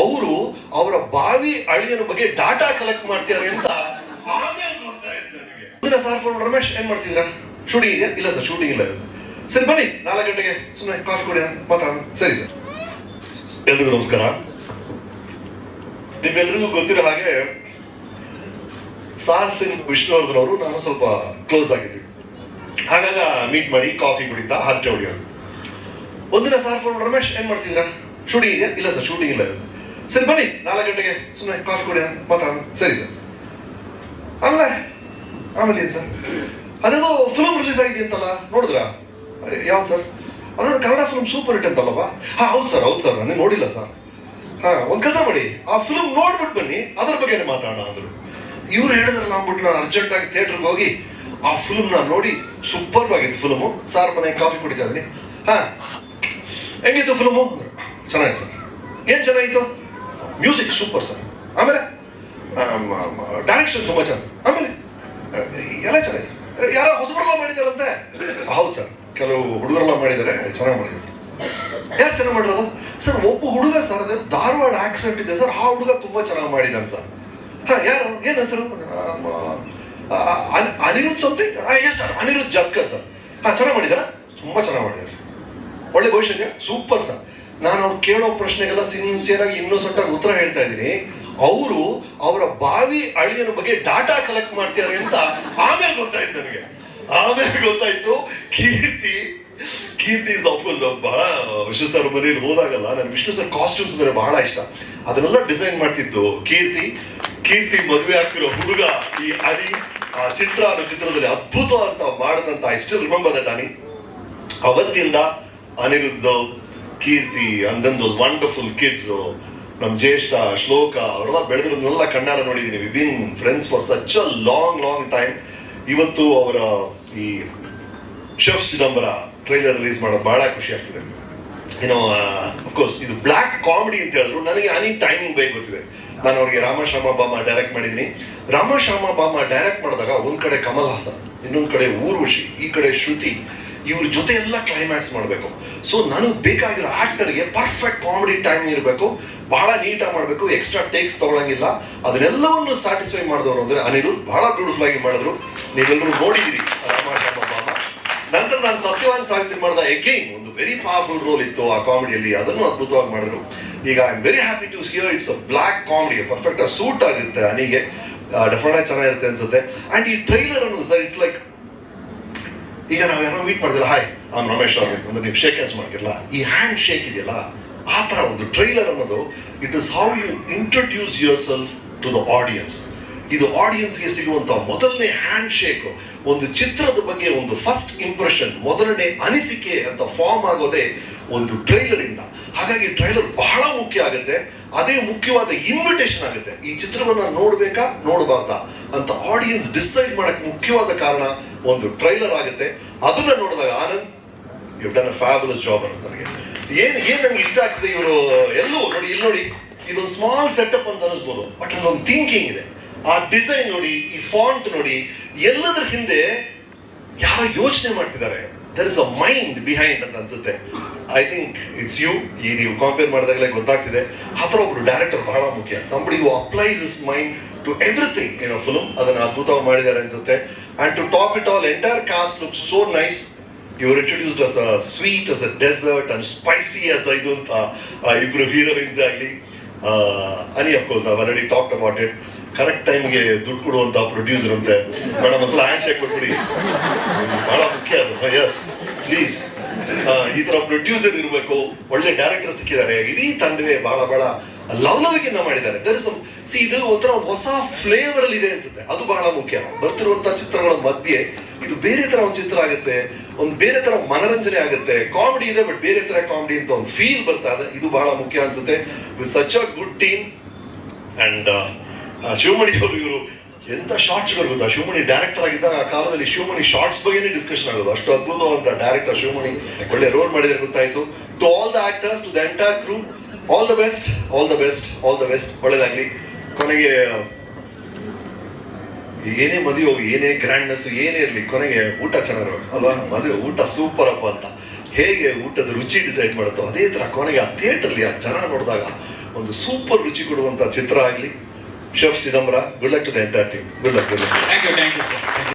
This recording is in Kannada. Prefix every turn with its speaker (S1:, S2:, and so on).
S1: ಅವರು ಅವರ ಬಾವಿ ಅಳಿಯನ ಬಗ್ಗೆ ಡಾಟಾ ಕಲೆಕ್ಟ್ ಮಾಡ್ತಿದಾರೆ ಅಂತ ಆಮೇಲೆ ಸಾರ್ ರಮೇಶ್, ಏನ್ ಮಾಡ್ತಿದ್ರ ಶೂಟಿಂಗ್ ಇದೆಯಾ? ಇಲ್ಲ ಸರ್ ಶೂಟಿಂಗ್ ಇಲ್ಲ ಸರಿ, ಬನ್ನಿ, ನಾಲ್ಕು ಗಂಟೆಗೆ ಸುಮ್ಮನೆ ಕಾಫಿ ಕೊಡಿ ಮಾತಾಡೋಣ. ಸರಿ ಸರ್. ಎಲ್ರಿಗೂ ನಮಸ್ಕಾರ. ನಿಮ್ಮೆಲ್ರಿಗೂ ಗೊತ್ತಿರೋ ಹಾಗೆ ಸಾಹಸ್ ಸಿಂಗ್ ವಿಷ್ಣುವರ್ಧನ್ ಅವರು, ನಾನು ಸ್ವಲ್ಪ ಕ್ಲೋಸ್ ಆಗಿದ್ವಿ ಹಾಗಾಗ ಮೀಟ್ ಮಾಡಿ ಕಾಫಿ ಕುಡಿತಾ, ಹರಟೆ ಹೊಡಿಯೋದು. ಒಂದಿನ ಸಾರ್ ಫೋನ್ ರಮೇಶ್, ಏನ್ ಮಾಡ್ತಿದ್ರ ಶೂಟಿಂಗ್ ಇದೆಯಾ? ಇಲ್ಲ ಸರ್ ಶೂಟಿಂಗ್ ಇಲ್ಲ ಸರಿ, ಬನ್ನಿ. ನಾಲ್ಕು ಗಂಟೆಗೆ ಸುಮ್ಮನೆ ಕಾಫಿ ಕುಡಿಯೋಣ. ಮಾತಾಡೋಣ ಸರಿ, ಸರ್. ಆಮೇಲೆ ಆಮೇಲೆ ಏನು, ಸರ್? ಅದೇದೋ ಫಿಲಮ್ ರಿಲೀಸ್ ಆಗಿದೆ ಅಂತಲ್ಲ, ನೋಡಿದ್ರಾ? ಯಾವ್ದು, ಸರ್? ಅದೇ ಕನ್ನಡ ಫಿಲ್ಮ್ ಸೂಪರ್ ಹಿಟ್ ಅಂತಲ್ಲವಾ ಹಾಂ, ಹೌದು, ಸರ್ ಹೌದು, ಸರ್. ನಾನು ನೋಡಿಲ್ಲ, ಸರ್. ಹಾಂ, ಒಂದು ಕೆಲಸ ಮಾಡಿ. ಆ ಫಿಲ್ಮ್ ನೋಡ್ಬಿಟ್ಟು ಬನ್ನಿ. ಅದ್ರ ಬಗ್ಗೆನೇ ಮಾತಾಡೋಣ ಅಂದರು. ಇವ್ರು ಹೇಳಿದ್ರಲ್ಲ, ಅಂದ್ಬಿಟ್ಟು ನಾನು ಅರ್ಜೆಂಟಾಗಿ ಥಿಯೇಟ್ರಿಗೆ ಹೋಗಿ ಆ ಫಿಲ್ಮ್ನ ನೋಡಿ ಸೂಪರ್ ಆಗಿತ್ತು ಫಿಲ್ಮು ಸಾರ್ ಮನೆ ಕಾಫಿ ಕುಡಿತಾ ಇದ್ದೀನಿ. ಹಾಂ. ಹೆಂಗಿತ್ತು ಫಿಲ್ಮು ಚೆನ್ನಾಗಿತ್ತು, ಸರ್. ಏನು ಚೆನ್ನಾಗಿತ್ತು? ಮ್ಯೂಸಿಕ್ ಸೂಪರ್ ಸರ್ ಆಮೇಲೆ ಡೈರೆಕ್ಷನ್ ತುಂಬ ಚೆನ್ನಾಗಿ ಆಮೇಲೆ ಎಲ್ಲ ಚೆನ್ನಾಗಿ ಸರ್ ಯಾರೋ ಹೊಸಬರೆಲ್ಲ ಮಾಡಿದಾರಂತೆ ಹೌದು ಸರ್ ಕೆಲವು ಹುಡುಗರೆಲ್ಲ ಮಾಡಿದ್ದಾರೆ. ಚೆನ್ನಾಗಿ ಮಾಡಿದೆ ಸರ್ ಯಾರು ಚೆನ್ನಾಗಿ ಮಾಡಿರೋದು? ಸರ್ ಒಬ್ಬ ಹುಡುಗ ಸರ್ ಅದೇ ಧಾರವಾಡ ಆಕ್ಸೆಂಟ್ ಇದೆ ಸರ್ ಆ ಹುಡುಗ ತುಂಬ ಚೆನ್ನಾಗಿ ಮಾಡಿದ್ದಾನೆ ಸರ್ ಹಾಂ, ಯಾರು? ಏನು ಹೆಸರು? Aniruddha something yes sir Aniruddha Jatkar sir ಹಾಂ, ಚೆನ್ನಾಗಿ ಮಾಡಿದಾರ ತುಂಬ ಚೆನ್ನಾಗಿ ಮಾಡಿದ್ದಾರೆ ಸರ್ ಒಳ್ಳೆ ಭವಿಷ್ಯ ಸೂಪರ್ ಸರ್ ನಾನು ಅವ್ರು ಕೇಳೋ ಪ್ರಶ್ನೆಗೆಲ್ಲ ಸಿನ್ಸಿಯರ್ ಆಗಿ ಇನ್ನೂ ಉತ್ತರ ಹೇಳ್ತಾ ಇದ್ದೀನಿ. ಅವರು ಅವರ ಬಾವಿ ಅಳಿಯನ ಬಗ್ಗೆ ಡಾಟಾ ಕಲೆಕ್ಟ್ ಮಾಡ್ತಿದ್ದಾರೆ ಅಂತ ಆಮೇಲೆ ಗೊತ್ತಾಯ್ತು ನನಗೆ. ಆಮೇಲೆ ಗೊತ್ತಾಯ್ತು. ಕೀರ್ತಿ ಕೀರ್ತಿ ಇಸ್ ಅಫ್ಕೋರ್ಸ್ ಬಹಳ ವಿಷ್ಣು ಸರ್ ಮನೇಲಿ ಹೋದಾಗಲ್ಲ ನಾನು ವಿಷ್ಣು ಸರ್ ಕಾಸ್ಟ್ಯೂಮ್ಸ್ ಅಂದ್ರೆ ಬಹಳ ಇಷ್ಟ. ಅದನ್ನೆಲ್ಲ ಡಿಸೈನ್ ಮಾಡ್ತಿದ್ದು ಕೀರ್ತಿ. ಕೀರ್ತಿ ಮದುವೆ ಆಗ್ತಿರೋ ಹುಡುಗ ಈ ಅಡಿ, ಆ ಚಿತ್ರ ಅನ್ನೋ ಚಿತ್ರದಲ್ಲಿ ಅದ್ಭುತ ಅಂತ ಮಾಡಿದಂತ I still remember that Ani ಅವತ್ತಿಂದ Aniruddha Keerthi and those wonderful kids ನಮ್ಮ ಜ್ಯೇಷ್ಠ, ಶ್ಲೋಕ, ಅವರೆಲ್ಲ ಬೆಳೆದ್ರನ್ನೆಲ್ಲ ಕಣ್ಣಾರ ನೋಡಿದ್ದೀನಿ we been friends for such a long long time ಇವತ್ತು ಅವರ ಈ ಶೆಫ್ ಚಿದಂಬರ ಟ್ರೈಲರ್ ರಿಲೀಸ್ ಮಾಡೋದು ಬಹಳ ಖುಷಿ ಆಗ್ತಿದೆ. ಏನೋ ಅಫ್ಕೋರ್ಸ್ ಇದು ಬ್ಲ್ಯಾಕ್ ಕಾಮಿಡಿ ಅಂತ ಹೇಳಿದ್ರು. ನನಗೆ ಅನಿ ಟೈಮಿಂಗ್ ಬೇಕು ಗೊತ್ತಿದೆ. ನಾನು ರಾಮ ರಾಮಶ್ಯಾಮ ಬಾಮ ಡೈರೆಕ್ಟ್ ಮಾಡಿದ್ದೀನಿ ರಾಮಶ್ಯಾಮ ಬಾಮ ಡೈರೆಕ್ಟ್ ಮಾಡಿದಾಗ ಒಂದು ಕಡೆ ಕಮಲ್ ಹಾಸನ್, ಇನ್ನೊಂದು ಕಡೆ ಊರ್ವಶಿ, ಈ ಕಡೆ ಶ್ರುತಿ ಇವ್ರ ಜೊತೆ ಎಲ್ಲ ಕ್ಲೈಮ್ಯಾಕ್ಸ್ ಮಾಡಬೇಕು. ಸೊ ನನಗೆ ಬೇಕಾಗಿರೋ ಆಕ್ಟರ್ಗೆ ಪರ್ಫೆಕ್ಟ್ ಕಾಮಿಡಿ ಟೈಮ್ ಇರಬೇಕು. ಬಹಳ ನೀಟಾಗಿ ಮಾಡಬೇಕು. ಎಕ್ಸ್ಟ್ರಾ ಟೇಕ್ಸ್ ತಗೊಳಂಗಿಲ್ಲ. ಅದನ್ನೆಲ್ಲವನ್ನು ಸ್ಯಾಟಿಸ್ಫೈ ಮಾಡಿದವರು ಅಂದ್ರೆ ಅನಿರುದ್ ಬಹಳ ಬ್ಯೂಟಿಫುಲ್ ಆಗಿ ಮಾಡಿದ್ರು. ನೀವೆಲ್ಲರೂ ನೋಡಿದಿರಿ ನಂತರ ನಾನು ಸತ್ಯವಾನ್ ಸಾವಿತ್ರಿ ಮಾಡಿದ ಎಗೈನ್ ಒಂದು ವೆರಿ ಪವರ್ಫುಲ್ ರೋಲ್ ಇತ್ತು ಆ ಕಾಮಿಡಿಯಲ್ಲಿ ಅದನ್ನು ಅದ್ಭುತವಾಗಿ ಮಾಡಿದ್ರು. ಈಗ I am very happy to hear it's a black comedy perfect suit ಆಗುತ್ತೆ ಅನಿಗೆ ಡೆಫಿನೆಟ್ ಚೆನ್ನಾಗಿರುತ್ತೆ ಅನ್ಸುತ್ತೆ. ಅಂಡ್ ಈ ಟ್ರೈಲರ್ ಅನ್ನೋದು ಸರ್ ಇಟ್ಸ್ ಲೈಕ್ ಈಗ ನಾವು ಯಾರೋ ಮೀಟ್ ಮಾಡಿದಿಲ್ಲ ಹಾಯ್ ನಾನು ರಮೇಶ್ ಅವ್ರಿಗೆ ಅಂದ್ರೆ ನೀವು ಶೇಕ್ ಹ್ಯಾಂಡ್ಸ್ ಮಾಡ್ತಿಲ್ಲ ಈ ಹ್ಯಾಂಡ್ ಶೇಕ್ ಇದೆಯಲ್ಲ, ಆ ಥರ ಒಂದು ಟ್ರೈಲರ್ ಅನ್ನೋದು it is how you introduce yourself to the audience ಇದು ಆಡಿಯನ್ಸ್ಗೆ ಸಿಗುವಂಥ ಮೊದಲನೇ ಹ್ಯಾಂಡ್ ಶೇಕ್ ಒಂದು ಚಿತ್ರದ ಬಗ್ಗೆ ಒಂದು ಫಸ್ಟ್ ಇಂಪ್ರೆಷನ್ ಮೊದಲನೇ ಅನಿಸಿಕೆ ಅಂತ ಫಾರ್ಮ್ ಆಗೋದೇ ಒಂದು ಟ್ರೈಲರ್ ಇಂದ. ಹಾಗಾಗಿ ಟ್ರೈಲರ್ ಬಹಳ ಮುಖ್ಯ ಆಗುತ್ತೆ. ಅದೇ ಮುಖ್ಯವಾದ ಇನ್ವಿಟೇಷನ್ ಆಗುತ್ತೆ. ಈ ಚಿತ್ರವನ್ನ ನೋಡಬೇಕಾ? ನೋಡಬಾರ್ದಾ? ಅಂತ ಆಡಿಯನ್ಸ್ ಡಿಸೈಡ್ ಮಾಡಕ್ಕೆ ಮುಖ್ಯವಾದ ಕಾರಣ ಒಂದು ಟ್ರೈಲರ್ ಆಗುತ್ತೆ. ಅದನ್ನ ನೋಡಿದಾಗ Anand you done a fabulous job ಅನ್ಸ್ ನನಗೆ. ಏನ್ ಏನ್ ನಂಗೆ ಇಷ್ಟ ಆಗ್ತದೆ ಇವರು ಎಲ್ಲೂ? ನೋಡಿ, ಇಲ್ಲಿ ನೋಡಿ, ಇದೊಂದು ಸ್ಮಾಲ್ ಸೆಟಪ್ ಅಂತ ಅನಿಸ್ಬೋದು. ಬಟ್ ಅಲ್ಲೊಂದು ಥಿಂಕಿಂಗ್ ಇದೆ. ಆ ಡಿಸೈನ್ ನೋಡಿ, ಈ ಫಾಂಟ್ ನೋಡಿ, ಎಲ್ಲದರ ಹಿಂದೆ ಯಾವ ಯೋಚನೆ ಮಾಡ್ತಿದ್ದಾರೆ. There is a mind behind ಅಂತ ಅನ್ಸುತ್ತೆ. ಐ ಥಿಂಕ್ ಇಟ್ಸ್ ಯು ಈ ನೀವು ಕಾಂಪೇರ್ ಮಾಡಿದಾಗಲೇ ಗೊತ್ತಾಗ್ತಿದೆ. ಆ ಥರ ಒಬ್ರು ಡೈರೆಕ್ಟರ್ ಬಹಳ ಮುಖ್ಯ. Somebody you applies is mind to everything ಏನೋ ಫಿಲ್ಮ್ ಅದನ್ನು ಅದ್ಭುತವಾಗಿ ಮಾಡಿದ್ದಾರೆ ಅನ್ಸುತ್ತೆ. And to top it all entire cast look so nice ಇವರು introduced as a sweet as a dessert and spicy as ಇದು ಅಂತ, ಆ, ಇಬ್ರು ಹೀರೋಯಿನ್ಸ್ ಆಗಲಿ. ಅನಿ ಅಫ್ಕೋರ್ಸ್ ನಾವು already talked about it correct ಟೈಮ್ಗೆ ದುಡ್ಡು ಕೊಡುವಂಥ ಪ್ರೊಡ್ಯೂಸರ್ ಅಂತೆ. ಮೇಡಮ್ ಒಂದ್ಸಲ ಹ್ಯಾಂಡ್ ಶೇಕ್ ಕೊಟ್ಬಿಡಿ. ಭಾಳ ಮುಖ್ಯ ಅದು. ಎಸ್ ಪ್ಲೀಸ್ ಈ ತರ ಪ್ರೊಡ್ಯೂಸರ್ ಇರಬೇಕು, ಒಳ್ಳೆ ಡೈರೆಕ್ಟರ್ ಸಿಕ್ಕಿದ್ದಾರೆ, ಇಡೀ ತಂಡವೇ ಬಹಳ ಬಹಳ ಲವಲವಿಕೆಯಿಂದ ಮಾಡಿದ್ದಾರೆ. ದರ್ ಇಸ್ ಸಿ ಇದು ಒಂಥರ ಹೊಸ ಫ್ಲೇವರ್ ಅಲ್ಲಿ ಇದೆ ಅನ್ಸುತ್ತೆ. ಅದು ಬಹಳ ಮುಖ್ಯ. ಬರ್ತಿರುವಂತಹ ಚಿತ್ರಗಳ ಮಧ್ಯೆ ಇದು ಬೇರೆ ತರ ಒಂದು ಚಿತ್ರ ಆಗುತ್ತೆ, ಒಂದು ಬೇರೆ ತರ ಮನರಂಜನೆ ಆಗುತ್ತೆ. ಕಾಮಿಡಿ ಇದೆ ಬಟ್ ಬೇರೆ ತರ ಕಾಮಿಡಿ ಅಂತ ಒಂದು ಫೀಲ್ ಬರ್ತಾ ಇದೆ. ಇದು ಬಹಳ ಮುಖ್ಯ ಅನ್ಸುತ್ತೆ. With such a good team and Shivamani ಅವರು ಇವರು ಎಂತ ಶಾರ್ಟ್ಸ್ಗಳು ಗೊತ್ತಾ ಶಿವಮಣಿ ಡೈರೆಕ್ಟರ್ ಆಗಿದ್ದ ಆ ಕಾಲದಲ್ಲಿ ಶಿವಮಣಿ ಶಾರ್ಟ್ಸ್ ಬಗ್ಗೆನೇ ಡಿಸ್ಕಷನ್ ಆಗೋದು. ಅಷ್ಟು ಅದ್ಭುತವಾದ ಡೈರೆಕ್ಟರ್ ಶಿವಮಣಿ ಒಳ್ಳೆ ರೋಲ್ ಮಾಡಿದ್ರೆ ಗೊತ್ತಾಯ್ತು. To all the actors to the entire crew all the best all the best all the best ಒಳ್ಳೇದಾಗ್ಲಿ. ಕೊನೆಗೆ, ಏನೇ ಮದುವೆ ಹೋಗಿ, ಏನೇ ಗ್ರ್ಯಾಂಡ್ನೆಸ್ ಏನೇ ಇರಲಿ, ಕೊನೆಗೆ ಊಟ ಚೆನ್ನಾಗಿರ್ಬೇಕು ಅಲ್ವಾ? ಮದುವೆ ಊಟ ಸೂಪರ್ ಅಪ್ಪ ಅಂತ. ಹೇಗೆ ಊಟದ ರುಚಿ ಡಿಸೈಡ್ ಮಾಡುತ್ತೋ, ಅದೇ ತರ ಕೊನೆಗೆ ಆ ಥಿಯೇಟರ್ಲಿ ಆ ಜನ ನೋಡಿದಾಗ ಒಂದು ಸೂಪರ್ ರುಚಿ ಕೊಡುವಂತ ಚಿತ್ರ ಆಗಲಿ Shof Sidambra. Good luck to the entire team. Good luck. Good luck.
S2: Thank you. Thank you, sir. Thank you.